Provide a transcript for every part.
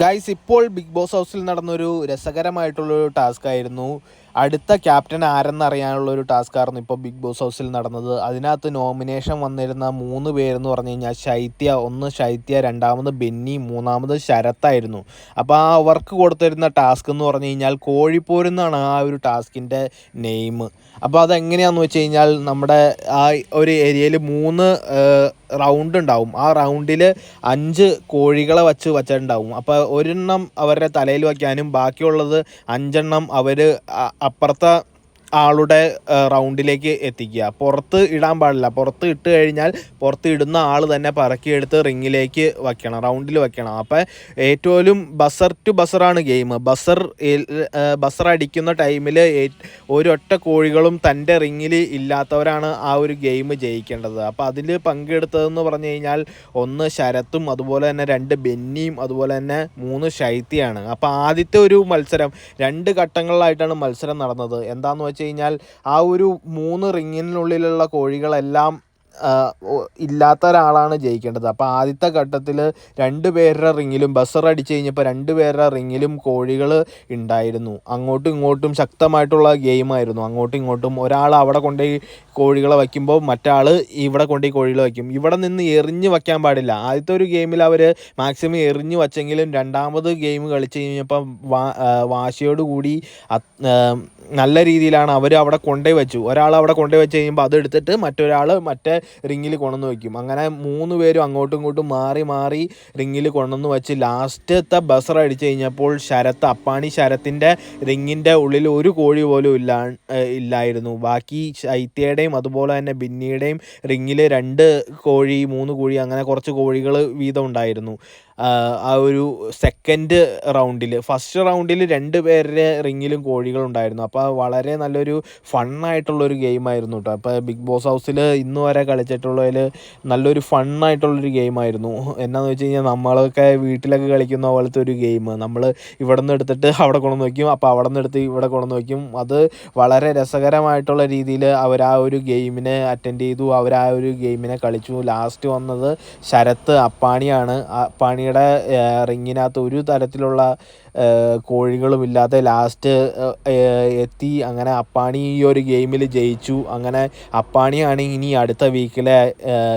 Guys ഇപ്പോൾ big boss ഹൗസിൽ നടന്നൊരു രസകരമായിട്ടുള്ളൊരു ടാസ്ക് ആയിരുന്നു അടുത്ത ക്യാപ്റ്റൻ ആരെന്നറിയാനുള്ള ഒരു ടാസ്ക് ആയിരുന്നു ഇപ്പോൾ ബിഗ് ബോസ് ഹൗസിൽ നടന്നത്. അതിനകത്ത് നോമിനേഷൻ വന്നിരുന്ന മൂന്ന് പേരെന്ന് പറഞ്ഞു കഴിഞ്ഞാൽ ശൈത്യ ഒന്ന് ശൈത്യ രണ്ടാമത് ബെന്നി മൂന്നാമത് ശരത്തായിരുന്നു അപ്പോൾ ആ അവർക്ക് കൊടുത്തിരുന്ന ടാസ്ക് എന്ന് പറഞ്ഞു കഴിഞ്ഞാൽ കോഴിപ്പോരെന്നാണ് ആ ഒരു ടാസ്കിന്റെ നെയിം. അപ്പോൾ അതെങ്ങനെയാണെന്ന് വെച്ച് കഴിഞ്ഞാൽ നമ്മുടെ ആ ഒരു ഏരിയയിൽ മൂന്ന് റൗണ്ട് ഉണ്ടാവും. ആ റൗണ്ടിൽ അഞ്ച് കോഴികളെ വച്ച് വച്ചിട്ടുണ്ടാവും. അപ്പോൾ ഒരെണ്ണം അവരുടെ തലയിൽ വയ്ക്കാനും ബാക്കിയുള്ളത് അഞ്ചെണ്ണം അവർ അപ്പുറത്തെ ആളുടെ റൗണ്ടിലേക്ക് എത്തിക്കുക. പുറത്ത് ഇടാൻ പാടില്ല. പുറത്ത് ഇട്ട് കഴിഞ്ഞാൽ പുറത്ത് ഇടുന്ന ആൾ തന്നെ പറക്കിയെടുത്ത് റിങ്ങിലേക്ക് വയ്ക്കണം റൗണ്ടിൽ വയ്ക്കണം. അപ്പോൾ ഏറ്റവും ബസർ ടു ബസറാണ് ഗെയിം. ബസർ ബസർ അടിക്കുന്ന ടൈമിൽ ഒരൊറ്റ കോഴികളും തന്റെ റിങ്ങിൽ ഇല്ലാത്തവരാണ് ആ ഒരു ഗെയിം ജയിക്കേണ്ടത്. അപ്പോൾ അതിൽ പങ്കെടുത്തതെന്ന് പറഞ്ഞു കഴിഞ്ഞാൽ ഒന്ന് ശരത്തും അതുപോലെ തന്നെ രണ്ട് ബെന്നിയും അതുപോലെ തന്നെ മൂന്ന് ശൈത്യാണ് അപ്പോൾ ആദ്യത്തെ ഒരു മത്സരം രണ്ട് ഘട്ടങ്ങളിലായിട്ടാണ് മത്സരം നടന്നത്. എന്താണെന്ന് വെച്ച് കഴിഞ്ഞാൽ ആ ഒരു മൂന്ന് റിങ്ങിനുള്ളിലുള്ള കോഴികളെല്ലാം ഇല്ലാത്ത ഒരാളാണ് ജയിക്കേണ്ടത്. അപ്പോൾ ആദ്യത്തെ ഘട്ടത്തിൽ രണ്ട് പേരുടെ റിങ്ങിലും ബസർ അടിച്ചു കഴിഞ്ഞപ്പോൾ രണ്ട് പേരുടെ റിങ്ങിലും കോഴികൾ ഉണ്ടായിരുന്നു. അങ്ങോട്ടും ഇങ്ങോട്ടും ശക്തമായിട്ടുള്ള ഗെയിമായിരുന്നു. അങ്ങോട്ടും ഇങ്ങോട്ടും ഒരാൾ അവിടെ കൊണ്ടുപോയി കോഴികളെ വയ്ക്കുമ്പോൾ മറ്റാൾ ഇവിടെ കൊണ്ടുപോയി കോഴികളെ വയ്ക്കും. ഇവിടെ നിന്ന് എറിഞ്ഞ് വയ്ക്കാൻ പാടില്ല. ആദ്യത്തെ ഒരു ഗെയിമിൽ അവർ മാക്സിമം എറിഞ്ഞ് വച്ചെങ്കിലും രണ്ടാമത് ഗെയിം കളിച്ച് കഴിഞ്ഞപ്പോൾ വാശിയോടുകൂടി നല്ല രീതിയിലാണ് അവർ അവിടെ കൊണ്ടേ വെച്ചു. ഒരാൾ അവിടെ കൊണ്ടേ വെച്ച് കഴിയുമ്പോൾ അതെടുത്തിട്ട് മറ്റൊരാൾ മറ്റേ റിങ്ങിൽ കൊണ്ടുവന്ന് വയ്ക്കും അങ്ങനെ മൂന്ന് പേരും അങ്ങോട്ടും ഇങ്ങോട്ടും മാറി മാറി റിങ്ങിൽ കൊണ്ടുവന്ന് വെച്ച് ലാസ്റ്റത്തെ ബസർ അടിച്ച് കഴിഞ്ഞപ്പോൾ ശരത്ത് അപ്പാണി ശരത്തിന്റെ റിങ്ങിന്റെ ഉള്ളിൽ ഒരു കോഴി പോലും ഇല്ല ഇല്ലായിരുന്നു. ബാക്കി ശൈത്യയുടെയും അതുപോലെ തന്നെ ബിന്നിയുടെയും റിങ്ങിൽ രണ്ട് കോഴി മൂന്ന് കോഴി അങ്ങനെ കുറച്ച് കോഴികൾ വീതം ഉണ്ടായിരുന്നു. ആ ഒരു സെക്കൻഡ് റൗണ്ടിൽ ഫസ്റ്റ് റൗണ്ടിൽ രണ്ട് പേരുടെ റിങ്ങിലും കോഴികളുണ്ടായിരുന്നു അപ്പോൾ വളരെ നല്ലൊരു ഫണ്ണായിട്ടുള്ളൊരു ഗെയിമായിരുന്നു കേട്ടോ അപ്പോൾ ബിഗ് ബോസ് ഹൗസിൽ ഇന്ന് വരെ കളിച്ചിട്ടുള്ളതിൽ നല്ലൊരു ഫണ്ണായിട്ടുള്ളൊരു ഗെയിമായിരുന്നു എന്നാന്ന് വെച്ച് കഴിഞ്ഞാൽ നമ്മളൊക്കെ വീട്ടിലൊക്കെ കളിക്കുന്ന പോലത്തെ ഒരു ഗെയിം നമ്മൾ ഇവിടെ നിന്ന് എടുത്തിട്ട് അവിടെ കൊണ്ടു വയ്ക്കും അപ്പോൾ അവിടെ നിന്ന് എടുത്ത് ഇവിടെ കൊണ്ടുവന്ന് വയ്ക്കും അത് വളരെ രസകരമായിട്ടുള്ള രീതിയിൽ അവർ ആ ഒരു ഗെയിമിനെ അറ്റൻഡ് ചെയ്തു. അവർ ആ ഒരു ഗെയിമിനെ കളിച്ചു. ലാസ്റ്റ് വന്നത് ശരത്ത് അപ്പാണിയാണ്. അപ്പാണി കമ്പനിയുടെ റിങ്ങിനകത്ത് ഒരു തരത്തിലുള്ള കോഴികളും ഇല്ലാതെ ലാസ്റ്റ് എത്തി. അങ്ങനെ അപ്പാണി ഈ ഒരു ഗെയിമിൽ ജയിച്ചു. അങ്ങനെ അപ്പാണിയാണ് ഇനി അടുത്ത വീക്കിലെ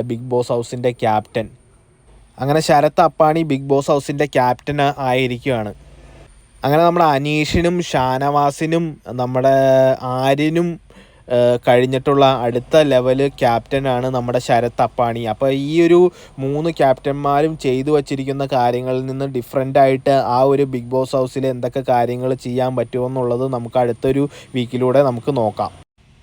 ബിഗ് ബോസ് ഹൗസിന്റെ ക്യാപ്റ്റൻ. അങ്ങനെ ശരത് അപ്പാണി ബിഗ് ബോസ് ഹൗസിന്റെ ക്യാപ്റ്റൻ ആയിരിക്കുകയാണ്. അങ്ങനെ നമ്മുടെ അനീഷിനും ഷാനവാസിനും നമ്മുടെ ആര്യനും കഴിഞ്ഞിട്ടുള്ള അടുത്ത ലെവൽ ക്യാപ്റ്റനാണ് നമ്മുടെ ശരത് അപ്പാണി. അപ്പോൾ ഈ ഒരു മൂന്ന് ക്യാപ്റ്റന്മാരും ചെയ്തു വച്ചിരിക്കുന്ന കാര്യങ്ങളിൽ നിന്ന് ഡിഫറെന്റ് ആയിട്ട് ആ ഒരു ബിഗ് ബോസ് ഹൗസിൽ എന്തൊക്കെ കാര്യങ്ങൾ ചെയ്യാൻ പറ്റുമെന്നുള്ളത് നമുക്ക് അടുത്തൊരു വീക്കിലൂടെ നമുക്ക് നോക്കാം.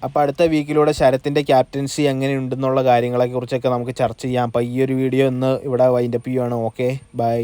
അപ്പോൾ അടുത്ത വീക്കിലൂടെ ശരത്തിന്റെ ക്യാപ്റ്റൻസി എങ്ങനെയുണ്ടെന്നുള്ള കാര്യങ്ങളെക്കുറിച്ചൊക്കെ നമുക്ക് ചർച്ച ചെയ്യാം. അപ്പോൾ ഈ ഒരു വീഡിയോ ഇന്ന് ഇവിടെ വൈൻഡപ്പ് ചെയ്യുവാണ്. Okay bye